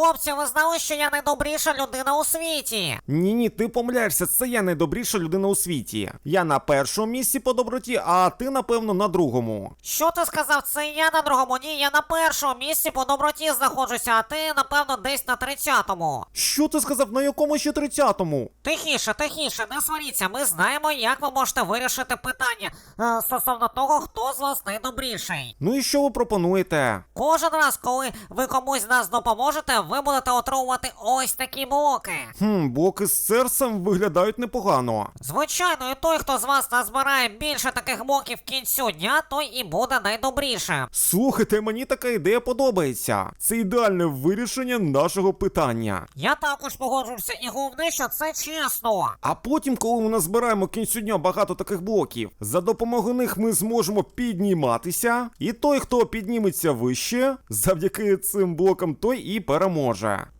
хлопці, ви знали, що я найдобріша людина у світі? Ні, ні, ти помиляєшся, це я найдобріша людина у світі. Я на першому місці по доброті, а ти, напевно, на другому. Що ти сказав? Це я на другому? Ні, я на першому місці по доброті знаходжуся, а ти, напевно, десь на тридцятому. Що ти сказав, на якому ще тридцятому? Тихіше, тихіше, не сваріться. Ми знаємо, як ви можете вирішити питання е, стосовно того, хто з вас найдобріший. Ну і що ви пропонуєте? Кожен раз, коли ви комусь з нас допоможете, ви будете отримувати ось такі блоки. Хм, блоки з серцем виглядають непогано. Звичайно, і той, хто з вас назбирає більше таких блоків в кінцю дня, той і буде найдобрішим. Слухайте, мені така ідея подобається. Це ідеальне вирішення нашого питання. Я також погоджуюся, і головне, що це чесно. А потім, коли ми назбираємо кінцю дня багато таких блоків, за допомогою них ми зможемо підніматися, і той, хто підніметься вище, завдяки цим блокам, той і переможе.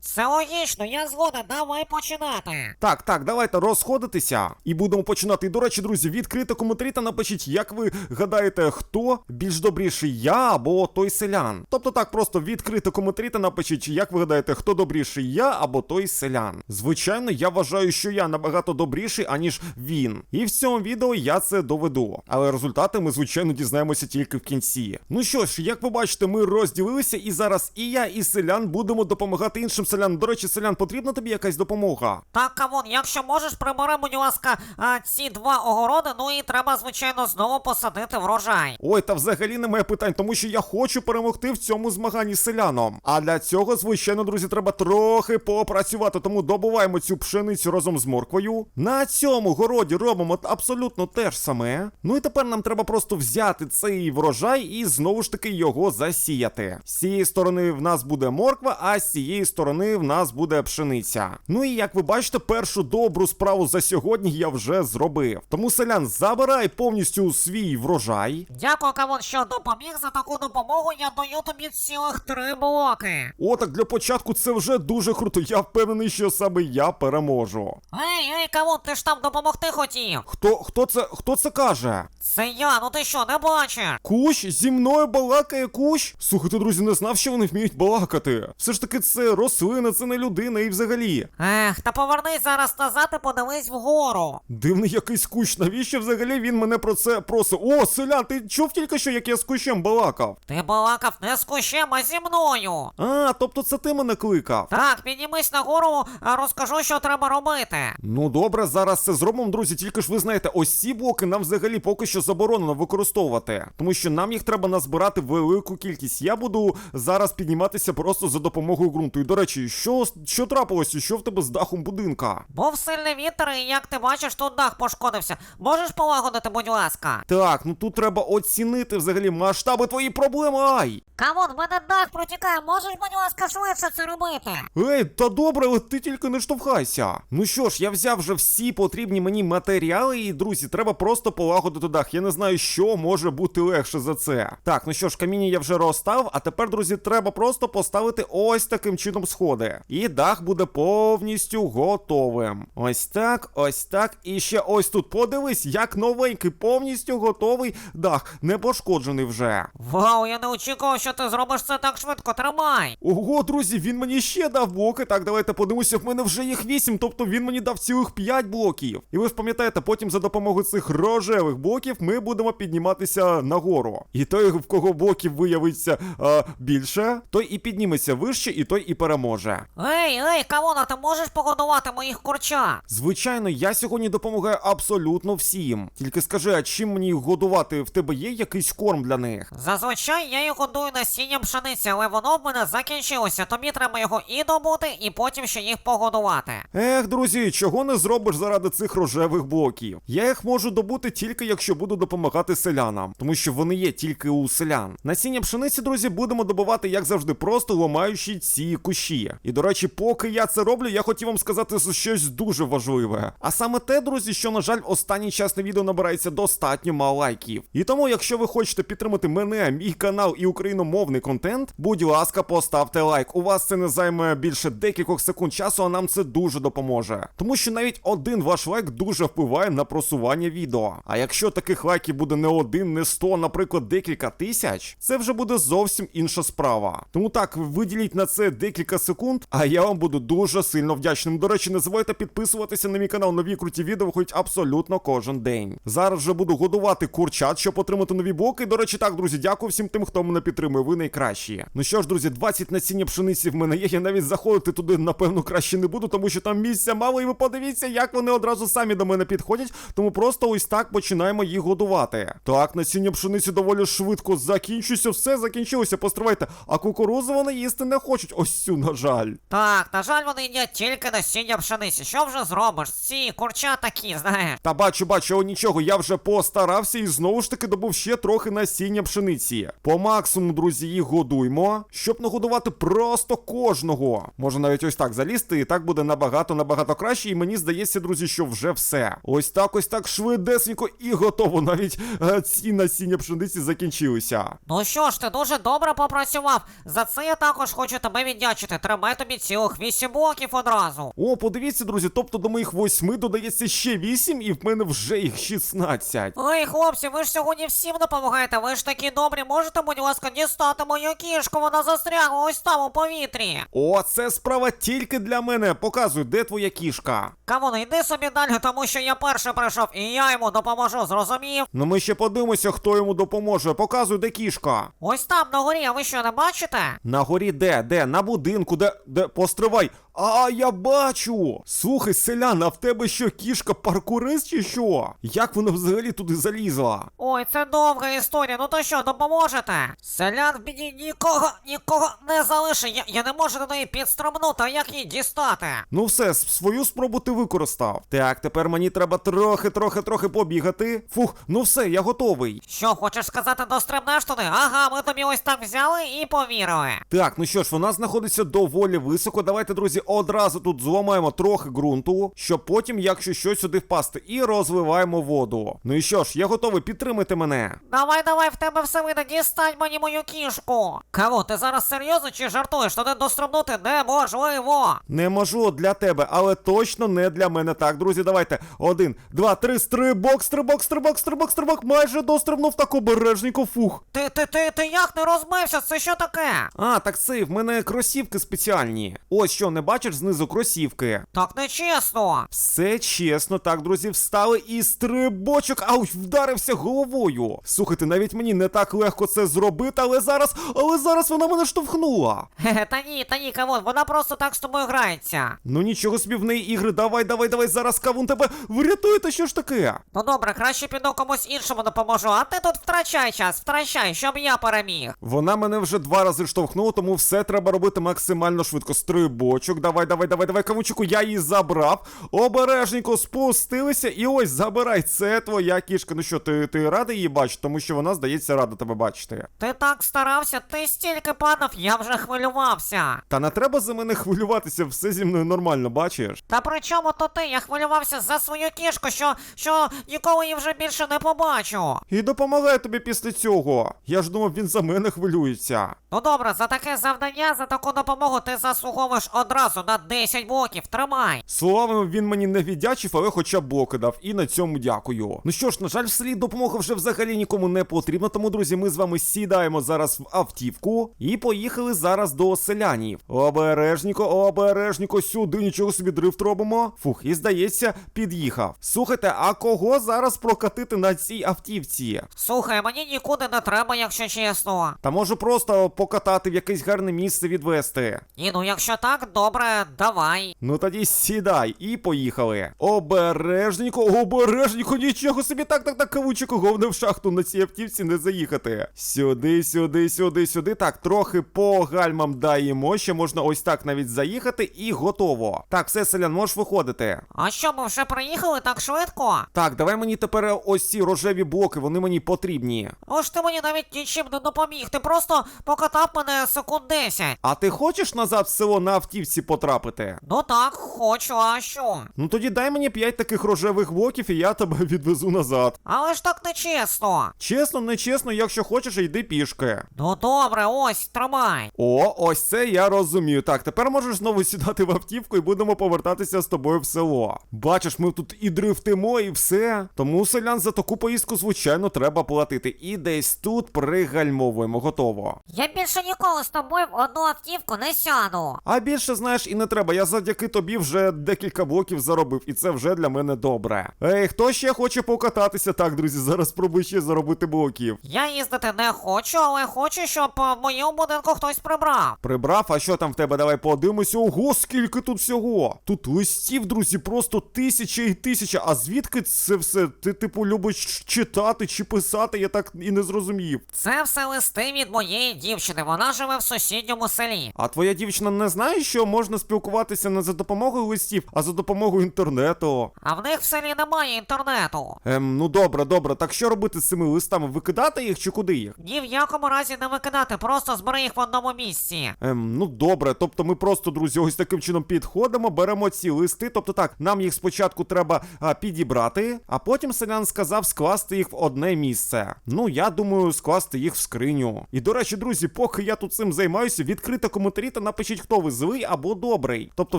Це логічно, я згоден, давай починати. Так, так, давайте розходитися і будемо починати. І, до речі, друзі, відкрите коментарі та напишіть, як ви гадаєте, хто більш добріший, я або той селян. Тобто так, просто відкрите коментарі та напишіть, як ви гадаєте, хто добріший, я або той селян. Звичайно, я вважаю, що я набагато добріший, аніж він. І в цьому відео я це доведу. Але результати ми, звичайно, дізнаємося тільки в кінці. Ну що ж, як ви бачите, ми розділилися, і зараз і я, і селян будемо допомагати іншим селянам. До речі, селян, потрібна тобі якась допомога? Так, камон, якщо можеш, прибери, будь ласка, а, ці два огороди, ну і треба, звичайно, знову посадити врожай. Ой, та взагалі немає питань, тому що я хочу перемогти в цьому змаганні з селяном. А для цього, звичайно, друзі, треба трохи попрацювати. Тому добуваємо цю пшеницю разом з морквою. На цьому городі робимо абсолютно те ж саме. Ну і тепер нам треба просто взяти цей врожай і знову ж таки його засіяти. З цієї сторони в нас буде морква, а з цієї сторони в нас буде пшениця. Ну і як ви бачите, першу добру справу за сьогодні я вже зробив. Тому селян, забирай повністю свій врожай. Дякую, камон, що допоміг за таку допомогу. Я даю тобі цілих три блоки. О, так для початку це вже дуже круто. Я впевнений, що саме я переможу. Ей, ей, камон, ти ж там допомогти хотів. Хто хто це хто це каже? Це я, ну ти що, не бачиш? Кущ зі мною балакає кущ? Слухайте, друзі, не знав, що вони вміють балакати. Все ж таки, це рослина, це не людина і взагалі. Ех, та повернись зараз назад і подивись вгору. Дивний якийсь кущ. Навіщо взагалі він мене про це просить? О, селян, ти чув тільки що, як я з кущем балакав? Ти балакав не з кущем, а зі мною. А, тобто це ти мене кликав. Так, піднімись нагору, а розкажу, що треба робити. Ну добре, зараз це зробимо, друзі. Тільки ж ви знаєте, ось ці блоки нам взагалі поки що заборонено використовувати, тому що нам їх треба назбирати велику кількість. Я буду зараз підніматися просто за допомогою ґрунту. І до речі, що, що трапилося? Що в тебе з дахом будинка? Був сильний вітер, і як ти бачиш, тут дах пошкодився. Можеш полагодити, будь ласка. Так, ну тут треба оцінити взагалі масштаби твої проблеми. Ай! Камон, в мене дах протікає, можеш, будь ласка, швидше це робити. Ей, та добре, але ти тільки не штовхайся. Ну що ж, я взяв вже всі потрібні мені матеріали, і друзі, треба просто полагодити дах. Я не знаю, що може бути легше за це. Так, ну що ж, каміння я вже розстав, а тепер, друзі, треба просто поставити ось таким чином сходи. І дах буде повністю готовим. Ось так, ось так. І ще ось тут. Подивись, як новенький, повністю готовий дах, не пошкоджений вже. Вау, я не очікував, що ти зробиш це так швидко, тримай. Ого, друзі, він мені ще дав блоки. Так, давайте подивимося, в мене вже їх 8, тобто він мені дав цілих 5 блоків. І ви ж пам'ятаєте, потім за допомогою цих рожевих блоків ми будемо підніматися нагору. І той, в кого блоків виявиться а, більше, той і підніметься вище, і той і переможе. Ей, ей, Кавона, ти можеш погодувати моїх курча? Звичайно, я сьогодні допомагаю абсолютно всім. Тільки скажи, а чим мені їх годувати? В тебе є якийсь корм для них? Зазвичай я їх годую насінням пшениці, але воно в мене закінчилося. Тобі треба його і добути, і потім ще їх погодувати. Ех, друзі, чого не зробиш заради цих рожевих блоків? Я їх можу добути тільки якщо буду допомагати селянам, тому що вони є тільки у селян. Насіння пшениці, друзі, будемо добувати, як завжди, просто ламаючи ці кущі. І до речі, поки я це роблю, я хотів вам сказати щось дуже важливе. А саме те, друзі, що, на жаль, останній час на відео набирається достатньо мало лайків. І тому, якщо ви хочете підтримати мене, мій канал і україномовний контент, будь ласка, поставте лайк. У вас це не займе більше декількох секунд часу, а нам це дуже допоможе. Тому що навіть один ваш лайк дуже впливає на просування відео. А якщо таких лайків буде не один, не сто, наприклад, декілька тисяч, це вже буде зовсім інша справа. Тому так, виділіть на це декілька секунд, а я вам буду дуже сильно вдячним. До речі, не забувайте підписуватися на мій канал. Нові круті відео виходять абсолютно кожен день. Зараз вже буду годувати курчат, щоб отримати нові боки. До речі, так, друзі, дякую всім тим, хто мене підтримує. Ви найкращі. Ну що ж, друзі, 20 насіння пшениці в мене є. Я навіть заходити туди, напевно, краще не буду, тому що там місця мало, і ви подивіться, як вони одразу самі до мене підходять. Тому просто ось так починаємо їх годувати. Так, насіння пшениці доволі швидко закінчується, все закінчилося. Постривайте. А кукурузу вони їсти не хочуть. Ось цю, на жаль. Так, на жаль, вони їдять тільки насіння пшениці. Що вже зробиш? Ці курча такі, знаєш. Та бачу, бачу, о, нічого, я вже постарався і знову ж таки добув ще трохи насіння пшениці. По максимуму, друзі, їх годуймо, щоб нагодувати просто кожного. Може навіть ось так залізти, і так буде набагато набагато краще. І мені здається, друзі, що вже все. Ось так, ось так швидесенько і готово. Навіть е, ці насіння пшениці закінчилися. Ну що ж, ти дуже добре попрацював. За це я також хочу тебе віддячити. треба тобі цілих вісім блоків одразу. О, подивіться, друзі, тобто до моїх восьми додається ще вісім, і в мене вже їх 16. Ой, хлопці, ви ж сьогодні всім допомагаєте. Ви ж такі добрі. Можете, будь ласка, дістати мою кішку, вона застрягла ось там у повітрі. О, це справа тільки для мене. Показуй, де твоя кішка. Камон, йди собі далі, тому що я перший прийшов, і я йому допоможу, зрозумів? Ну ми ще подивимося, хто йому допоможе. Показуй, де кішка. Ось там на горі, а ви що не бачите? На горі де? Де? На будинку, де. де? Постривай. А, я бачу. Слухай, селян, а в тебе що, кішка паркурист чи що? Як вона взагалі туди залізла? Ой, це довга історія. Ну то що, допоможете? Селян в біді нікого, нікого не залиши. Я, я не можу до неї підстрибнути, а як її дістати? Ну все, с- свою спробу ти використав. Так, тепер мені треба трохи, трохи, трохи побігати. Фух, ну все, я готовий. Що, хочеш сказати, дострибнеш туди? Ага, ми тобі ось так взяли і повірили. Так, ну що ж, вона знаходиться доволі високо. Давайте, друзі, одразу тут зламаємо трохи ґрунту, щоб потім, якщо щось сюди впасти, і розвиваємо воду. Ну і що ж, я готовий, підтримайте мене. Давай, давай, в тебе все вийде, дістань мені мою кішку. Кого, ти зараз серйозно чи жартуєш? Туди дострибнути неможливо. Не можу для тебе, але точно не для мене. Так, друзі, давайте. Один, два, три, стрибок, стрибок, стрибок, стрибок, стрибок. Майже дострибнув так обережненько, фух. Ти, ти, ти, ти як не розбився? Це що таке? А, так це в мене кросівки спеціальні. Ось що, не бачиш знизу кросівки. Так нечесно. Все чесно, так, друзі, встали і стрибочок, ауч, вдарився головою. Слухайте, навіть мені не так легко це зробити, але зараз, але зараз вона мене штовхнула. Хе-хе, та ні, та ні, камон, вона просто так з тобою грається. Ну нічого собі в неї ігри, давай, давай, давай, зараз кавун тебе врятуєте, що ж таке? Ну добре, краще піду комусь іншому допоможу, а ти тут втрачай час, втрачай, щоб я переміг. Вона мене вже два рази штовхнула, тому все треба робити максимально швидко. Стрибочок, давай, давай, давай, давай, кавунчику, я її забрав. Обережненько спустилися, і ось забирай. Це твоя кішка. Ну що, ти, ти радий її бачити, тому що вона, здається, рада тебе бачити. Ти так старався, ти стільки падав, я вже хвилювався. Та не треба за мене хвилюватися, все зі мною нормально, бачиш? Та при чому то ти? Я хвилювався за свою кішку, що, що ніколи її вже більше не побачу. І допомагаю тобі після цього. Я ж думав, він за мене хвилюється. Ну добре, за таке завдання, за таку допомогу ти заслуговуєш одразу на 10 блоків. Тримай. Словом, він мені не віддячив, але хоча б блоки дав, і на цьому дякую. Ну що ж, на жаль, в селі допомога вже взагалі нікому не потрібна, тому, друзі, ми з вами сідаємо зараз в автівку і поїхали зараз до селянів. Обережніко, обережніко, сюди нічого собі дрифт робимо. Фух, і здається, під'їхав. Слухайте, а кого зараз прокатити на цій автівці? Слухай, мені нікуди не треба, якщо чесно. Та можу просто покатати в якесь гарне місце відвести. Ні, ну якщо так, добре, давай. Ну тоді сідай і поїхали. Обережненько, обережненько, нічого собі так, так, так, кавучику, головне в шахту на цій автівці не заїхати. Сюди, сюди, сюди, сюди. Так, трохи по гальмам даємо. Ще можна ось так навіть заїхати і готово. Так, все, селян, можеш виходити. А що, ми вже приїхали так швидко? Так, давай мені тепер ось ці рожеві блоки, вони мені потрібні. Ось ти мені навіть нічим не допоміг. Ти просто покатав мене секунд 10. А ти хочеш назад в село на автівці потрапити? Ну так, хочу, а що? Ну тоді дай мені 5 таких рожевих блоків і я тебе відвезу назад. Але ж так не чесно. Чесно, не чесно, якщо хочеш, йди пішки. Ну добре, ось, тримай. О, ось це я розумію. Так, тепер можеш знову сідати в автівку і будемо повертатися з тобою в село. Бачиш, ми тут і дрифтимо, і все. Тому селян за таку поїздку, звичайно, треба платити. І десь тут пригальмовуємо, готово. Я більше ніколи з тобою в одну автівку не сяду. А більше знаєш і не треба. Я завдяки тобі вже декілька блоків заробив, і це вже для мене добре. Ей, хто ще хоче покататися? Так, друзі, зараз спробуй ще заробити блоків. Я їздити не хочу, але хочу, щоб е, в моєму будинку хтось прибрав. Прибрав, а що там в тебе? Давай подивимося. Ого, скільки тут всього. Тут листів, друзі, просто тисяча і тисяча. А звідки це все? Ти, типу, любиш читати чи писати? Я так і не зрозумів. Це все листи від моєї дівчини. Вона живе в сусідньому селі. А твоя дівчина не знає, що можна спілкуватися не за допомогою листів, а за допомогою інтернету. А в них в селі немає інтернету. Ем, ну добре, добре. Так що робити з цими листами? Викидати їх чи куди їх? Ні в якому разі не викидати, просто збери їх в одному місці. Ем, ну добре, тобто ми просто, друзі, ось таким чином підходимо, беремо ці листи. Тобто так, нам їх спочатку треба а, підібрати, а потім селян сказав скласти їх в одне місце. Ну, я думаю, скласти їх в скриню. І до речі, друзі, поки я тут цим займаюся, відкрите коментарі та напишіть, хто ви злий або добрий. Тобто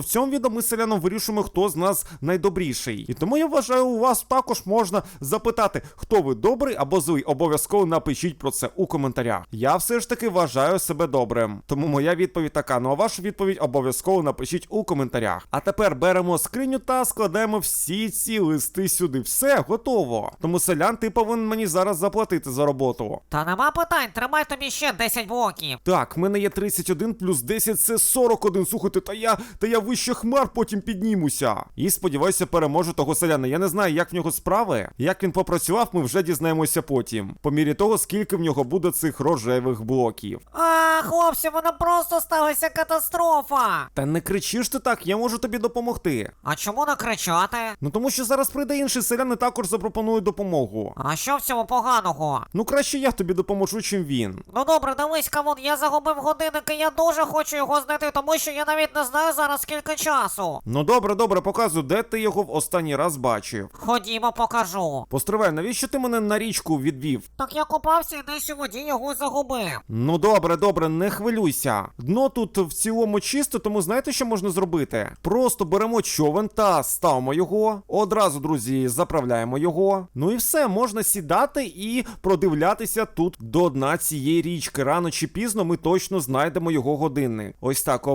в цьому відео ми з селяном вирішуємо, хто з нас найдобріший. І тому я вважаю, у вас також можна запитати, хто ви добрий або злий. Обов'язково напишіть про це у коментарях. Я все ж таки вважаю себе добрим. Тому моя відповідь така. Ну а вашу відповідь обов'язково напишіть у коментарях. А тепер беремо скриню та складаємо всі ці листи сюди. Все готово. Тому селян, ти повинен мені зараз заплатити за роботу. Та нема питань, тримай тобі ще 10 блоків. Так, в мене є 31 плюс 10 це 41. Слухайте, та я та я вище хмар потім піднімуся. І сподіваюся, переможу того селяна. Я не знаю, як в нього справи. Як він попрацював, ми вже дізнаємося потім. По мірі того, скільки в нього буде цих рожевих блоків. А, хлопці, вона просто сталася катастрофа. Та не кричиш ти так, я можу тобі допомогти. А чому не кричати? Ну тому що зараз прийде інший селян і також запропонує допомогу. А що в цьому поганого? Ну краще я тобі допоможу, чим він. Ну добре, дивись, камон, я загубив годинник і я дуже хочу його знайти, тому що я навіть не знаю зараз скільки часу. Ну добре, добре, показуй, де ти його в останній раз бачив. Ходімо, покажу. Постривай, навіщо ти мене на річку відвів? Так я купався і десь у воді його загубив. Ну добре, добре, не хвилюйся. Дно тут в цілому чисто, тому знаєте, що можна зробити? Просто беремо човен та ставимо його. Одразу, друзі, заправляємо його. Ну і все, можна сідати і продивлятися тут до дна цієї річки. Рано чи пізно ми точно знайдемо його годинник. Ось так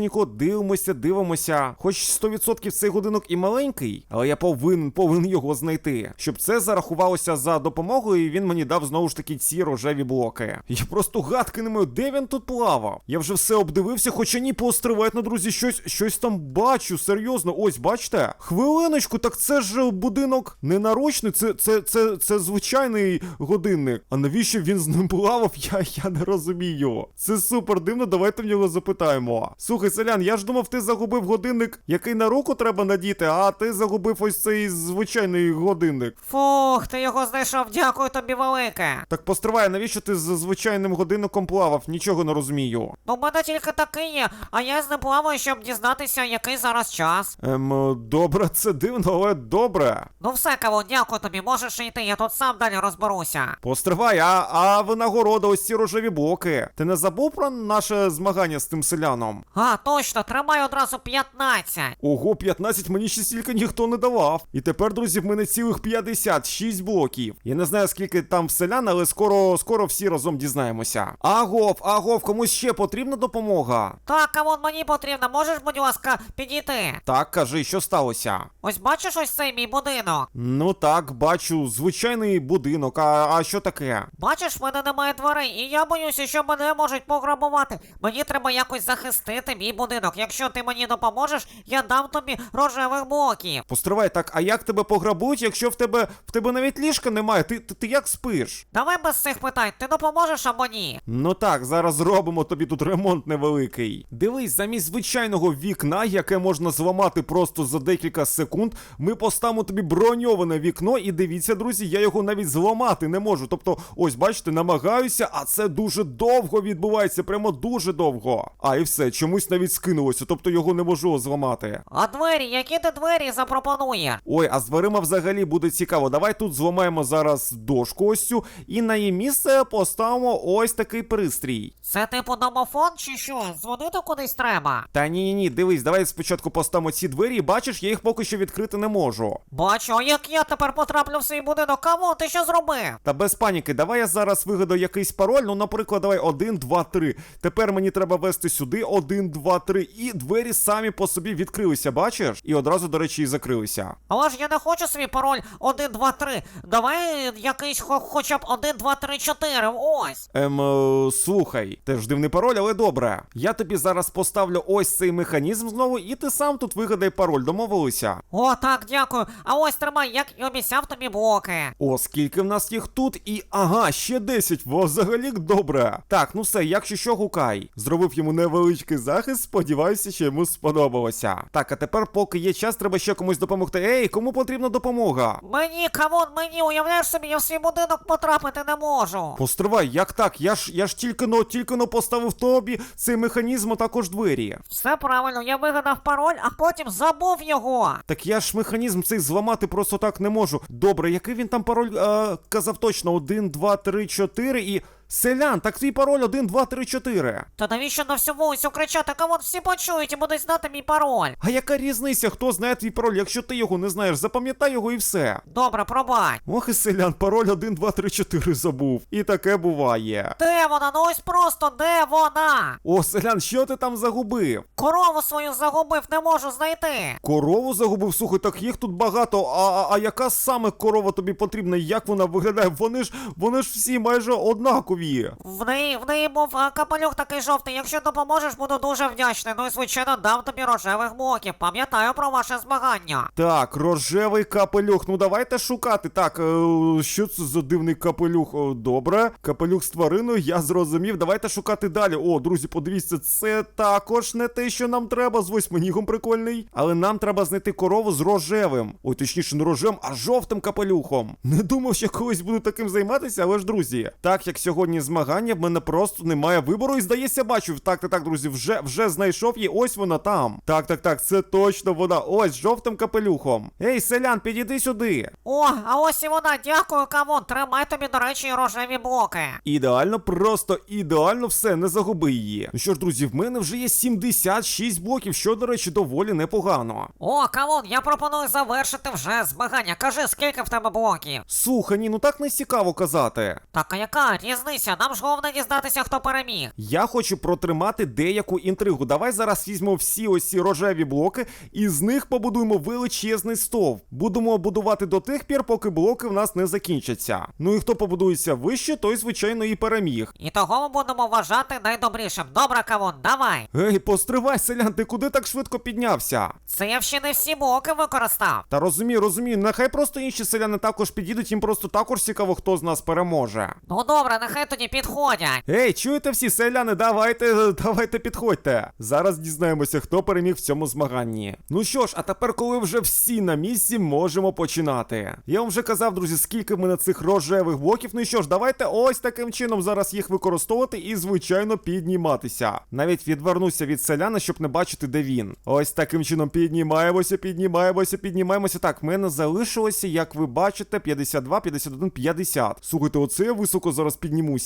обережненько, дивимося, дивимося. Хоч 100% цей годинок і маленький, але я повинен повинен його знайти, щоб це зарахувалося за допомогою, і він мені дав знову ж таки ці рожеві блоки. Я просто гадки не маю, де він тут плавав. Я вже все обдивився, хоча ні, поостривайте, на друзі, щось щось там бачу. Серйозно, ось бачите? Хвилиночку, так це ж будинок не наручний, це, це, це, це звичайний годинник. А навіщо він з ним плавав? Я, я не розумію. Це супер дивно, давайте в нього запитаємо. Слухай, селян, я ж думав, ти загубив годинник, який на руку треба надіти, а ти загубив ось цей звичайний годинник. Фух, ти його знайшов, дякую тобі велике. Так постривай, навіщо ти з звичайним годинником плавав? Нічого не розумію. Ну, в мене тільки такий є, а я з ним плаваю, щоб дізнатися, який зараз час. Ем, добре, це дивно, але добре. Ну все, кавун, дякую тобі, можеш йти, я тут сам далі розберуся. Постривай, а, а винагорода, ось ці рожеві блоки. Ти не забув про наше змагання з тим селяном? А, точно, тримай одразу 15. Ого, 15 мені ще стільки ніхто не давав. І тепер, друзі, в мене цілих 56 блоків. Я не знаю, скільки там в селян, але скоро, скоро всі разом дізнаємося. Агов, агов, комусь ще потрібна допомога? Так, кавун, мені потрібно, можеш, будь ласка, підійти. Так, кажи, що сталося? Ось бачиш ось цей мій будинок? Ну так, бачу, звичайний будинок. А, а що таке? Бачиш, в мене немає дверей, і я боюся, що мене можуть пограбувати. Мені треба якось захистити мій будинок. Якщо ти мені допоможеш, я дам тобі рожевих блоків. Постривай, так, а як тебе пограбують, якщо в тебе в тебе навіть ліжка немає? Ти, ти, ти як спиш? Давай без цих питань, ти допоможеш або ні? Ну так, зараз зробимо тобі тут ремонт невеликий. Дивись, замість звичайного вікна, яке можна зламати просто за декілька секунд, ми поставимо тобі броньоване вікно, і дивіться, друзі, я його навіть зламати не можу. Тобто, ось бачите, намагаюся, а це дуже довго відбувається, прямо дуже довго. А і все, чомусь навіть навіть скинулося, тобто його неможливо зламати. А двері, які ти двері запропонуєш? Ой, а з дверима взагалі буде цікаво. Давай тут зламаємо зараз дошку ось цю, і на її місце поставимо ось такий пристрій. Це типу домофон чи що? Дзвонити кудись треба? Та ні, ні, ні, дивись, давай спочатку поставимо ці двері, і бачиш, я їх поки що відкрити не можу. Бачу, а як я тепер потраплю в свій будинок? Кому ти що зробив? Та без паніки, давай я зараз вигадаю якийсь пароль. Ну, наприклад, давай 1, 2, 3. Тепер мені треба ввести сюди 1, 2, 3. І двері самі по собі відкрилися, бачиш? І одразу, до речі, і закрилися. Але ж я не хочу свій пароль 1, 2, 3. Давай якийсь хо- хоча б 1, 2, 3, 4. Ось. Ем, е, слухай, теж дивний пароль, але добре. Я тобі зараз поставлю ось цей механізм знову, і ти сам тут вигадай пароль, домовилися. О, так, дякую. А ось тримай, як і обіцяв тобі блоки. О, скільки в нас їх тут, і ага, ще 10, во, взагалі добре. Так, ну все, якщо що, гукай. Зробив йому невеличкий захист, сподіваюся, що йому сподобалося. Так, а тепер, поки є час, треба ще комусь допомогти. Ей, кому потрібна допомога? Мені, камон, мені, уявляєш собі, я в свій будинок потрапити не можу. Постривай, як так? Я ж я ж тільки но, тільки но поставив тобі цей механізм, а також двері. Все правильно, я вигадав пароль, а потім забув його. Так я ж механізм цей зламати просто так не можу. Добре, який він там пароль е, казав точно? 1, 2, 3, 4 і. Селян, так твій пароль 1, 2, 3, 4. Та навіщо на всю вулицю кричати, камон, всі почують і будуть знати мій пароль. А яка різниця, хто знає твій пароль, якщо ти його не знаєш, запам'ятай його і все. Добре, пробач. Ох і селян, пароль 1, 2, 3, 4 забув. І таке буває. Де вона? Ну ось просто де вона? О, селян, що ти там загубив? Корову свою загубив, не можу знайти. Корову загубив, слухай, так їх тут багато. А, а, а яка саме корова тобі потрібна? Як вона виглядає? Вони ж вони ж всі майже однакові. В неї, в неї був а, капелюх такий жовтий. Якщо допоможеш, буду дуже вдячний. Ну і звичайно дам тобі рожевих блоків. Пам'ятаю про ваше змагання. Так, рожевий капелюх. Ну давайте шукати. Так, е, що це за дивний капелюх? О, добре. Капелюх з твариною, я зрозумів. Давайте шукати далі. О, друзі, подивіться, це також не те, що нам треба. З восьминігом прикольний. Але нам треба знайти корову з рожевим. Ой, точніше, не рожевим, а жовтим капелюхом. Не думав, що колись буду таким займатися, але ж, друзі, так як сьогодні змагання, в мене просто немає вибору. І здається, бачу. Так, так, так, друзі, вже вже знайшов її. Ось вона там. Так, так, так, це точно вона. Ось з жовтим капелюхом. Ей, селян, підійди сюди. О, а ось і вона, дякую, камон. Тримай тобі, до речі, рожеві блоки. Ідеально, просто ідеально все, не загуби її. Ну що ж, друзі, в мене вже є 76 блоків, що, до речі, доволі непогано. О, камон, я пропоную завершити вже змагання. Кажи, скільки в тебе блоків? Слухай, ні, ну так не цікаво казати. Так, а яка різниця? Нам ж головне дізнатися, хто переміг. Я хочу протримати деяку інтригу. Давай зараз візьмемо всі ось ці рожеві блоки і з них побудуємо величезний стовп. Будемо будувати до тих пір, поки блоки в нас не закінчаться. Ну і хто побудується вище, той, звичайно, і переміг. І того ми будемо вважати найдобрішим. Добре, камон, давай. Ей, постривай, селян, ти куди так швидко піднявся? Це я ще не всі блоки використав. Та розумію, розумію, нехай просто інші селяни також підійдуть, їм просто також цікаво, хто з нас переможе. Ну добре, нехай тоді підходять. Ей, чуєте всі селяни, давайте, давайте підходьте. Зараз дізнаємося, хто переміг в цьому змаганні. Ну що ж, а тепер, коли вже всі на місці, можемо починати. Я вам вже казав, друзі, скільки в мене цих рожевих блоків. Ну що ж, давайте ось таким чином зараз їх використовувати і, звичайно, підніматися. Навіть відвернуся від селяна, щоб не бачити, де він. Ось таким чином піднімаємося, піднімаємося, піднімаємося. Так, в мене залишилося, як ви бачите, 52, 51, 50. Слухайте, оце я високо зараз піднімуся.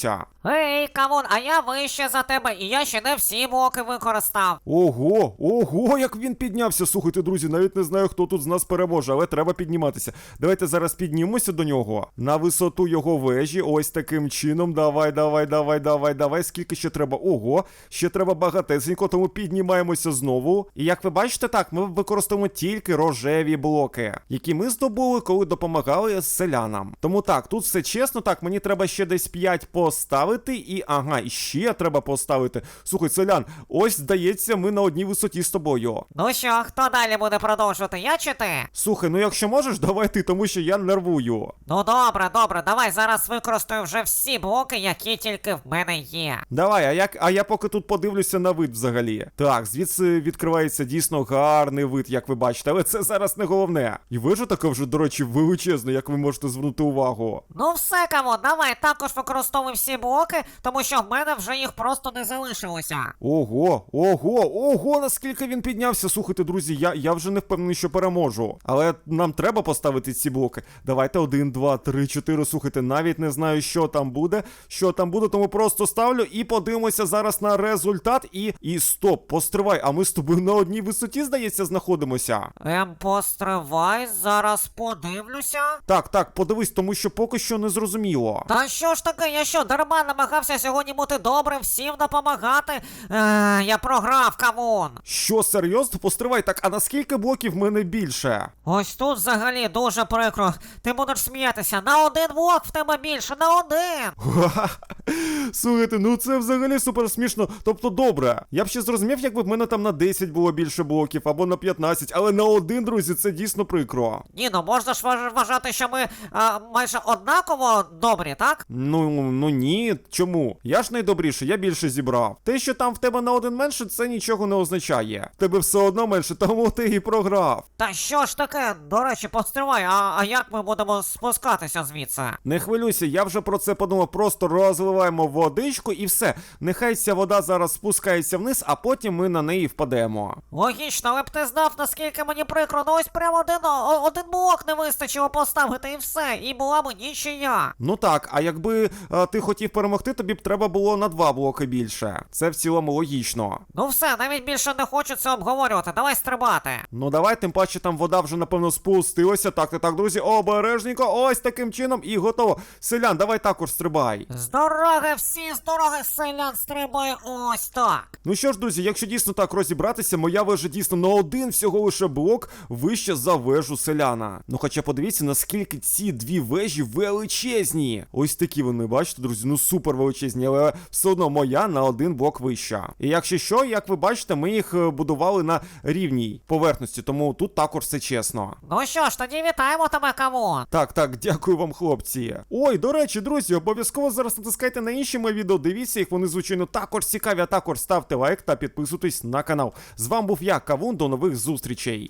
Ей, камон, а я вище за тебе, і я ще не всі блоки використав. Ого, ого, як він піднявся. Слухайте, друзі, навіть не знаю, хто тут з нас переможе, але треба підніматися. Давайте зараз піднімемося до нього на висоту його вежі. Ось таким чином. Давай, давай, давай, давай, давай. Скільки ще треба? Ого, ще треба багатесенько, тому піднімаємося знову. І як ви бачите, так, ми використовуємо тільки рожеві блоки, які ми здобули, коли допомагали селянам. Тому так, тут все чесно, так, мені треба ще десь 5 поставити, і ага, і ще треба поставити. Слухай, селян, ось здається, ми на одній висоті з тобою. Ну що, хто далі буде продовжувати? Я чи ти? Слухай, ну якщо можеш, давай ти, тому що я нервую. Ну добре, добре, давай зараз використаю вже всі блоки, які тільки в мене є. Давай, а як, а я поки тут подивлюся на вид взагалі. Так, звідси відкривається дійсно гарний вид, як ви бачите, але це зараз не головне. І вежа така вже, до речі, величезна, як ви можете звернути увагу. Ну все, камон, давай також використовуй поставив всі блоки, тому що в мене вже їх просто не залишилося. Ого, ого, ого, наскільки він піднявся. Слухайте, друзі, я, я вже не впевнений, що переможу. Але нам треба поставити ці блоки. Давайте один, два, три, чотири. Слухайте, навіть не знаю, що там буде. Що там буде, тому просто ставлю і подивимося зараз на результат. І. І стоп, постривай, а ми з тобою на одній висоті, здається, знаходимося. Ем, постривай, зараз подивлюся. Так, так, подивись, тому що поки що не зрозуміло. Та що ж таке, я що, дарма намагався сьогодні бути добрим, всім допомагати. Е, я програв, кавун. Що, серйозно? Постривай, так, а наскільки блоків в мене більше? Ось тут взагалі дуже прикро. Ти будеш сміятися. На один блок в тебе більше, на один. Ха-ха. Слухайте, ну це взагалі супер смішно. Тобто, добре. Я б ще зрозумів, якби в мене там на 10 було більше блоків або на 15, але на один, друзі, це дійсно прикро. Ні, ну можна ж важ- вважати, що ми а, майже однаково добрі, так? Ну, ну ні, чому? Я ж найдобріший, я більше зібрав. Те, що там в тебе на один менше, це нічого не означає. В тебе все одно менше, тому ти і програв. Та що ж таке? До речі, постривай, а, а як ми будемо спускатися звідси? Не хвилюйся, я вже про це подумав. Просто розливаємо водичку і все. Нехай ця вода зараз спускається вниз, а потім ми на неї впадемо. Логічно, але б ти знав, наскільки мені прикро, ну ось прямо один, один блок не вистачило поставити і все, і була б нічия. Ну так, а якби е, ти хотів перемогти, тобі б треба було на два блоки більше. Це в цілому логічно. Ну все, навіть більше не хочу це обговорювати, давай стрибати. Ну давай, тим паче там вода вже напевно спустилася. Так, так, так, друзі, обережненько, ось таким чином і готово. Селян, давай також стрибай. З дороги, всі з дороги, селян стрибає ось так. Ну що ж, друзі, якщо дійсно так розібратися, моя вежа дійсно на один всього лише блок вище за вежу селяна. Ну хоча подивіться, наскільки ці дві вежі величезні. Ось такі вони, бачите, друзі, ну супер величезні, але все одно моя на один блок вища. І якщо що, як ви бачите, ми їх е, будували на рівній поверхності, тому тут також все чесно. Ну що ж, тоді вітаємо тебе, кавун. Так, так, дякую вам, хлопці. Ой, до речі, друзі, обов'язково зараз натискайте на інші мої відео. Дивіться їх, вони звичайно також цікаві. А також ставте лайк та підписуйтесь на канал. З вами був я, Кавун. До нових зустрічей.